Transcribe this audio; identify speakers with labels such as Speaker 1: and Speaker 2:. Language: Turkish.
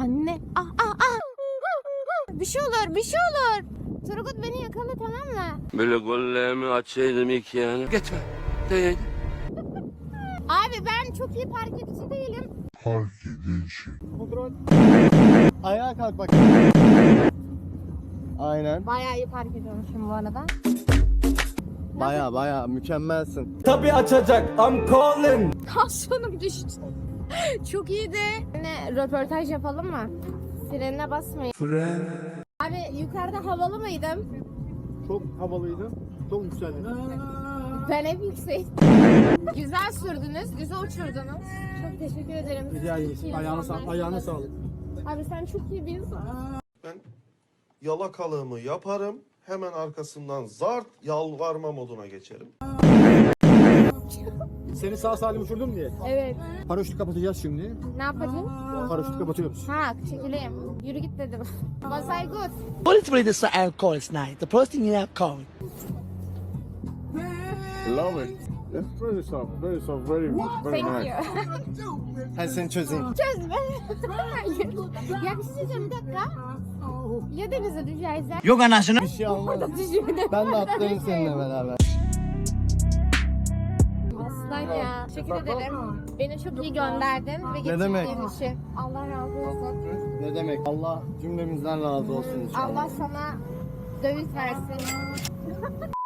Speaker 1: Anne. Ah ah ah. Bir şey olur, bir şey olur. Turgut beni yakala tamam mı?
Speaker 2: Böyle gollerimi açsaydım ilk yani. Gitme. Değil.
Speaker 1: Abi ben çok iyi park edici değilim.
Speaker 3: Kontrol. Ayağa kalk bak. Aynen.
Speaker 1: Bayağı iyi park ediyormuşum bu arada.
Speaker 3: Baya baya mükemmelsin.
Speaker 4: Tabii açacak. I'm calling.
Speaker 1: Tansiyonum düştü. Çok iyiydi. Ne röportaj yapalım mı? Frenine basmayın.
Speaker 4: Fren.
Speaker 1: Abi yukarıda havalı mıydım?
Speaker 3: Çok havalıydı. Çok yükseldi.
Speaker 1: Ben hep yüksek. güzel sürdünüz, güzel uçurdunuz. Çok teşekkür ederim.
Speaker 3: Rica ederiz. Ayağına,
Speaker 1: insanlar.
Speaker 3: sa- ayağına sağlık.
Speaker 1: Abi sen çok iyi bir insan.
Speaker 5: yalakalığımı yaparım. Hemen arkasından zart yalvarma moduna geçerim.
Speaker 3: Seni sağ salim uçurdum diye.
Speaker 1: Evet.
Speaker 3: Paraşütü kapatacağız şimdi.
Speaker 1: Ne yapacağım?
Speaker 3: Paraşütü kapatıyoruz.
Speaker 1: Ha, çekileyim. Yürü git dedim. Was I good?
Speaker 6: What is really the alcohol is night? The first thing you have called.
Speaker 3: Love it. It's very soft, very soft, very, very
Speaker 1: Thank you.
Speaker 3: Ben seni çözeyim.
Speaker 1: Çözme. Hayır. ya bir şey söyleyeceğim bir dakika. Ya denize düşersen?
Speaker 6: Yok anasını.
Speaker 3: Bir şey.
Speaker 1: Düşürdüm.
Speaker 3: Ben de atlayayım seninle beraber.
Speaker 1: Aslan ya. Teşekkür ederim. Beni çok iyi gönderdin ve getirdiğin
Speaker 3: demek?
Speaker 1: için. Allah razı olsun.
Speaker 3: Ne demek? Allah cümlemizden razı olsun inşallah.
Speaker 1: Allah sana döviz versin.